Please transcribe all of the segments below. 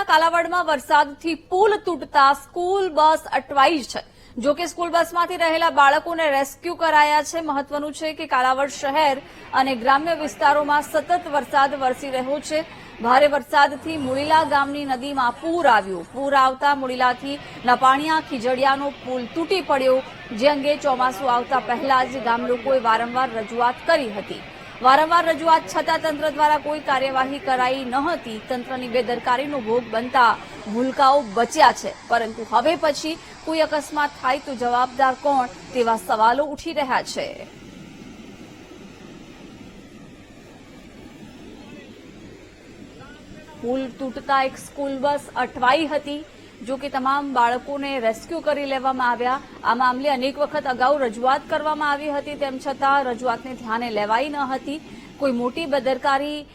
જિલ્લાના કાલાવડમાં વરસાદથી પુલ તૂટતા school bus અટવાઈ છે. જો કે સ્કૂલ બસમાંથી રહેલા બાળકોને રેસ્ક્યુ કરાયા છે. મહત્વનું છે કે કાલાવડ શહેર અને ગ્રામ્ય વિસ્તારોમાં સતત વરસાદ વરસી રહ્યો છે. ભારે વરસાદથી મુળીલા ગામની નદીમાં પૂર આવ્યું. પૂર આવતા મુળીલાથી નપાણિયા ખીજડિયાનો પુલ તૂટી પડ્યો, જે અંગે ચોમાસું આવતા પહેલા જ ગામ લોકોએ વારંવાર રજૂઆત કરી હતી. વારંવાર રજૂઆત છતાં તંત્ર દ્વારા કોઈ કાર્યવાહી કરાઈ ન હતી. તંત્રની બેદરકારીનો ભોગ બનતા ભૂલકાઓ બચ્યા છે. પરંતુ હવે પછી કોઈ અકસ્માત થાય તો જવાબદાર કોણ તેવા સવાલો ઉઠી રહ્યા છે. પુલ તૂટતા એક સ્કૂલ બસ અટવાઈ હતી. જો કે તમામ બાળકોને રેસ્ક્યુ કરી લેવામાં આવ્યા. આ મામલે અનેક વખત અગાઉ રજૂઆત કરવામાં આવી હતી, તેમ છતાં રજૂઆતને ધ્યાને લેવાઈ ન હતી. કોઈ મોટી બેદરકારી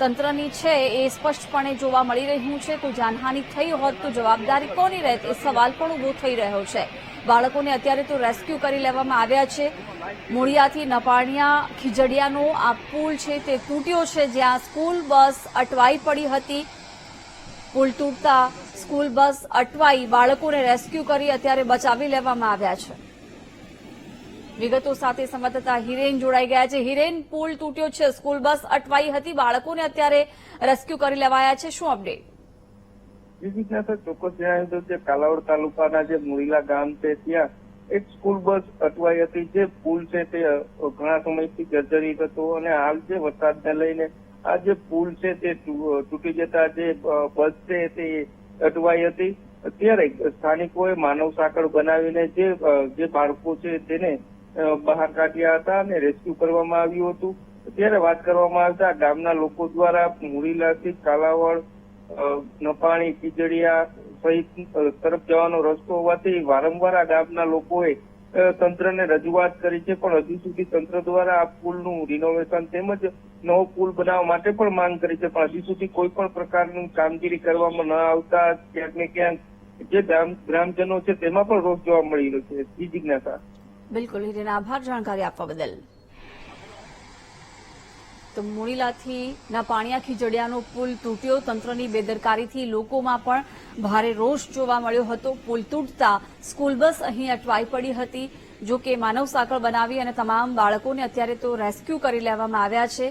તંત્રની છે એ સ્પષ્ટપણે જોવા મળી રહ્યું છે. કોઈ જાનહાનિ થઈ હોત તો જવાબદારી કોની રહેત? એ સવાલ પણ ઊભો થઈ રહ્યો છે. બાળકોને અત્યારે તો રેસ્ક્યુ કરી લેવામાં આવ્યા છે. મૂળિયાથી નપાણિયા ખીજડિયાનો આ પુલ છે તે તૂટ્યો છે જ્યાં સ્કૂલ બસ અટવાઈ પડી હતી. પુલ તૂટતા સ્કૂલ બસ અટવાઈ બાળકોને રેસ્ક્યુ કરી અત્યારે બચાવી લેવામાં આવ્યા છે. વિગતો સાથે સંવાદદાતા હિરેન જોડાઈ ગયા છે. હિરેન, પુલ તૂટ્યો છે. સ્કૂલ બસ અટવાઈ હતી. બાળકોને અત્યારે રેસ્ક્યુ કરી લેવાયા છે. શું અપડેટ ચોક્કસ જણાવ્યું હતું કે કાલાવડ તાલુકાના જે મુરીલા ગામ છે, ત્યાં એક સ્કૂલ બસ અટવાઈ હતી. જે પુલ છે તે ઘણા સમયથી જર્જરિત હતો અને હાલ જે વરસાદને લઈને આ જે પુલ છે તે તૂટી જતા જે બસ છે તે અટવાઈ હતી. ત્યારે સ્થાનિકોએ માનવ સાંકળ બનાવીને જે જે બાળકો છે તેને બહાર કાઢ્યા હતા અને રેસ્ક્યુ કરવામાં આવ્યું હતું. ત્યારે વાત કરવામાં આવતા ગામના લોકો દ્વારા મુરીલાથી કાલાવડ નપાણી, ખીજડીયા સહિત તરફ જવાનો રસ્તો હોવાથી વારંવાર આ ગામના લોકોએ તંત્રને રજૂઆત કરી છે, પણ હજુ સુધી તંત્ર દ્વારા આ પુલનું રિનોવેશન તેમજ નવો પુલ બનાવવા માટે પણ માંગ કરી છે. પણ હજુ સુધી કોઈ પણ પ્રકારની કામગીરી કરવામાં ન આવતા ક્યાંક ને ક્યાંક જે ગ્રામજનો છે, તેમાં પણ રોષ જોવા મળી રહ્યો છે. જિજ્ઞાસા. બિલકુલ આભાર જાણકારી આપવા બદલ. તો મુણીલાથી ના પાણિયા ખીજડિયાનો પુલ તૂટ્યો. તંત્રની બેદરકારીથી લોકોમાં પણ ભારે રોષ જોવા મળ્યો હતો. પુલ તૂટતા સ્કૂલ બસ અહીં અટવાઈ પડી હતી. જો કે માનવ સાંકળ બનાવી અને તમામ બાળકોને અત્યારે તો રેસ્ક્યુ કરી લેવામાં આવ્યા છે.